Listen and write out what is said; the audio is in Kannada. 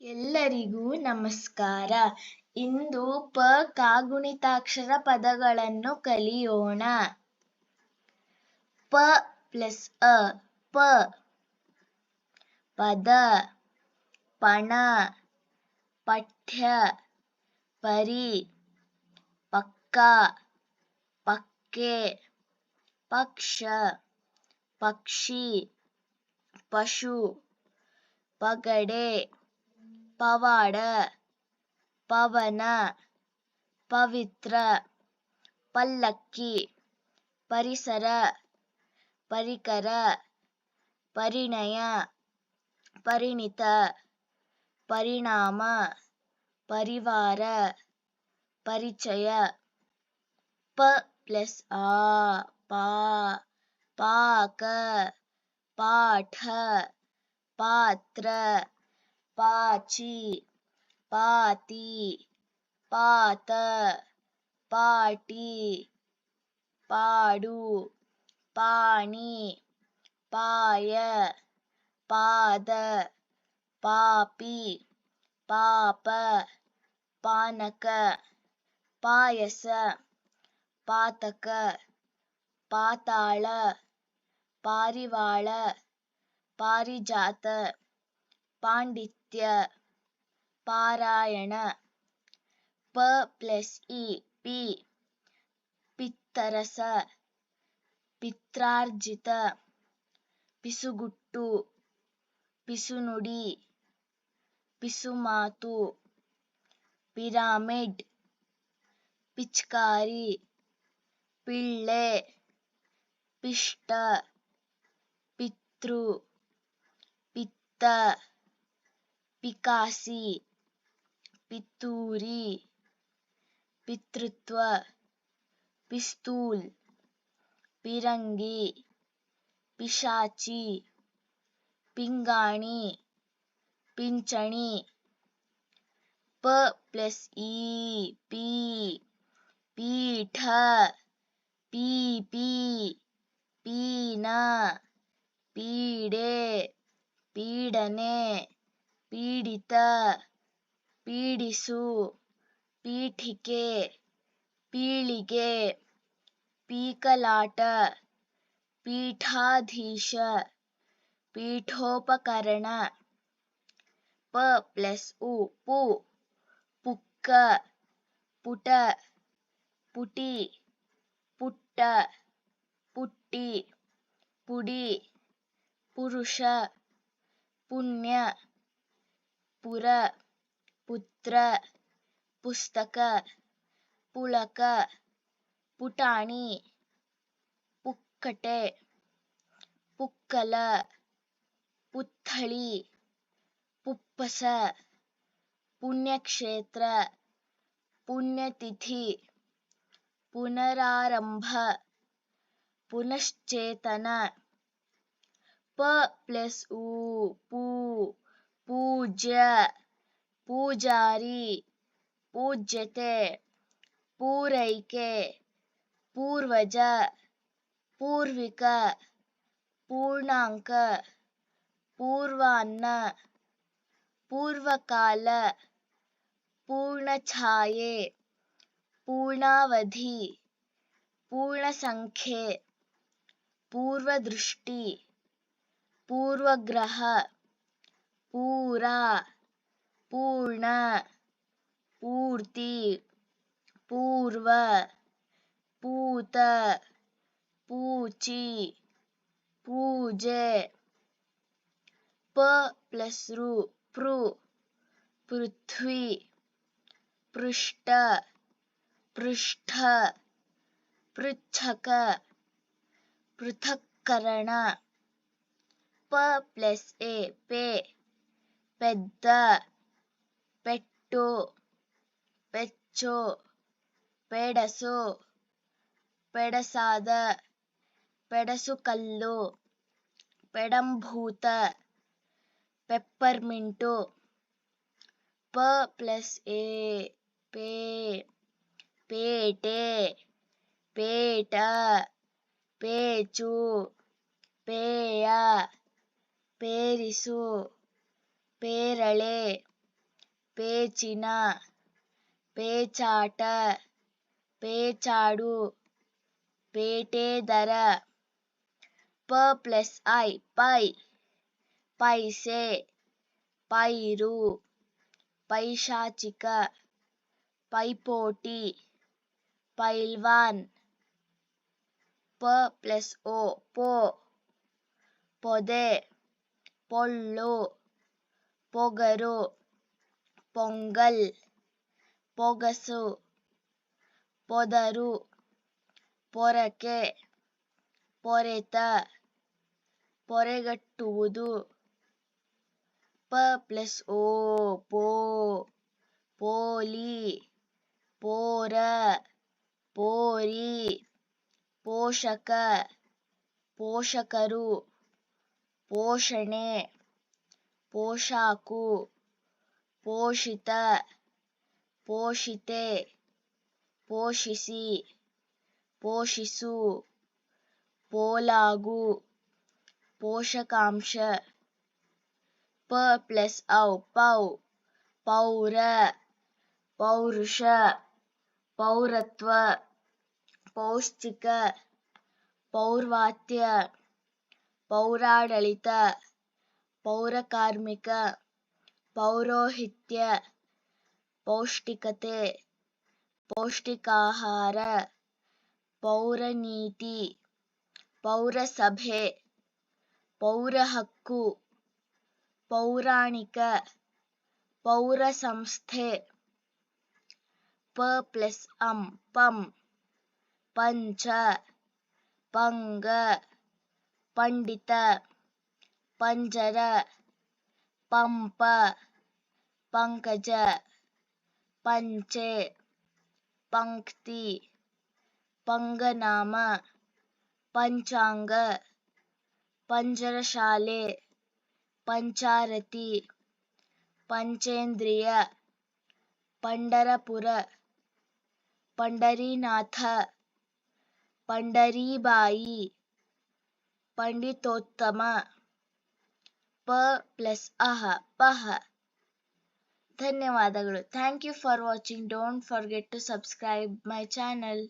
ಎಲ್ಲರಿಗೂ ನಮಸ್ಕಾರ. ಇಂದು ಪ ಕಾಗುಣಿತಾಕ್ಷರ ಪದಗಳನ್ನು ಕಲಿಯೋಣ. ಪ ಪ್ಲಸ್ ಅ, ಪ. ಪದ, ಪಣ, ಪಠ್ಯ, ಪರಿ, ಪಕ್ಕ, ಪಕ್ಕೆ, ಪಕ್ಷ, ಪಕ್ಷಿ, ಪಶು, ಪಗಡೆ. பவாட பவன பவித்ர பல்லக்கி பரிசர பரிகர பரிணய பரிணித பரிணாம பரிவார பரிச்சய ப பிளஸ் ஆ பா பாக்க பாಠ பாத்திர பாச்சி பாத்தி பாத்த பாட்டி பாடு பாணி பாய பாத பாப்பி பாப்ப பானக பாயச பாத்தக்க பாத்தாள பாரிவாள பாரிஜாத்த ಪಾಂಡಿತ್ಯ ಪಾರಾಯಣ ಪ ಪ್ಲಸ್ ಇ ಪಿ ಪಿತ್ತರಸ ಪಿತ್ರಾರ್ಜಿತ ಪಿಸುಗುಟ್ಟು ಪಿಸುನುಡಿ ಪಿಸುಮಾತು ಪಿರಾಮಿಡ್ ಪಿಚ್ಕಾರಿ ಪಿಳ್ಳೆ ಪಿಷ್ಟ ಪಿತೃ ಪಿತ್ತ पिकासी पितूरी पितृत्व, पिस्तूल, पिरंगी, पिशाची, पिंगाणी, पिंचणी, प प्लस ई, पी, पीठ पीपी पीना, पीड़े, पीड़ने ಪೀಡಿತ, ಪೀಡಿಸು, ಪೀಠಿಕೆ, ಪೀಳಿಗೆ, ಪೀಕಲಾಟ, ಪೀಠಾಧೀಶ, ಪೀಠೋಪಕರಣ, ಪ ಪ್ಲಸ್ ಉ, ಪು, ಪುಕ್ಕ, ಪುಟ, ಪುಟಿ, ಪುಟ್ಟ, ಪುಟ್ಟಿ, ಪುಡಿ, ಪುರುಷ, ಪುಣ್ಯ ಪುರ, ಪುತ್ರ, ಪುಸ್ತಕ, ಪುಳಕ, ಪುಟಾಣಿ, ಪುಕ್ಕಟೆ, ಪುಕ್ಕಲ, ಪುತ್ಥಳಿ, ಪುಪ್ಪಸ, ಪುಣ್ಯಕ್ಷೇತ್ರ, ಪುಣ್ಯತಿಥಿ, ಪುನರಾರಂಭ, ಪುನಶ್ಚೇತನ, ಪ ಪ್ಲಸ್ ಉ ಪೂ ಪೂಜ್ಯ ಪೂಜಾರಿ ಪೂಜ್ಯತೆ ಪೂರೈಕೆ ಪೂರ್ವಜ ಪೂರ್ವಿಕ ಪೂರ್ಣಾಂಕ ಪೂರ್ವಾನ್ನ ಪೂರ್ವಕಾಲ ಪೂರ್ಣಛಾಯೆ ಪೂರ್ಣಾವಧಿ ಪೂರ್ಣಸಂಖ್ಯೆ ಪೂರ್ವದೃಷ್ಟಿ ಪೂರ್ವಗ್ರಹ पूरा, पूर्ण, पूर्ति, पूर्व, पूत, पूची, पूजे, प प्लस रु प्रु पृथ्वी, पृष्ठ पृष्ठ पृछक पृथक्करण, प प्लस ए, पे। పెద్ద పెట్టు పెచ్చు పెడసు పెడసాద పెడసుకల్లు పెడంభూత పెప్పర్మింటు ప ప్లస్ ఏ పే పేటే పేట పేచు పేయ పేరిసు పేరళె పేచిన పేచాట పేచాడు పేటేదర ప ప్లస్ ఐ పై పైసే పైరు పైశాచిక పైపోటి పైల్వాన్ ప ప్లస్ ఓ పో పొదే పొల్లో ಪೊಗರು, ಪೊಂಗಲ್, ಪೊಗಸು, ಪೊದರು, ಪೊರಕೆ, ಪೊರೆತ, ಪೊರೆಗಟ್ಟುವುದು, ಪ ಪ್ಲಸ್ ಓ, ಪೋ, ಪೋಲಿ, ಪೋರ, ಪೋರಿ, ಪೋಷಕ, ಪೋಷಕರು, ಪೋಷಣೆ. ಪೋಷಾಕು, ಪೋಷಿತ, ಪೋಷಿತೆ, ಪೋಷಿಸಿ, ಪೋಷಿಸು, ಪೋಲಾಗು, ಪೋಷಕಾಂಶ, ಪ ಪ್ಲಸ್ ಔ, ಪೌ, ಪೌರ, ಪೌರುಷ, ಪೌರತ್ವ, ಪೌಷ್ಟಿಕ, ಪೌರ್ವಾತ್ಯ, ಪೌರಾಡಳಿತ. ಪೌರಕಾರ್ಮಿಕ ಪೌರೋಹಿತ್ಯ ಪೌಷ್ಟಿಕತೆ ಪೌಷ್ಟಿಕಾಹಾರ ಪೌರನೀತಿ ಪೌರಸಭೆ ಪೌರಹಕ್ಕು ಪೌರಾಣಿಕ ಪೌರಸಂಸ್ಥೆ ಪ ಪ್ಲಸ್ ಅಂ ಪಂ ಪಂಚ ಪಂಗ ಪಂಡಿತ पंजर पंप पंकज पंचे पंक्ति पंगनाम पंचांग पंजरशाले पंचारती पंचेंद्रिय पंडरपुर पंडरीनाथ पंडरीबाई पंडितोत्तम ಪ ಪ್ಲಸ್ ಅಹ, ಪಹ. ಧನ್ಯವಾದಗಳು. Thank you for watching don't forget to subscribe my channel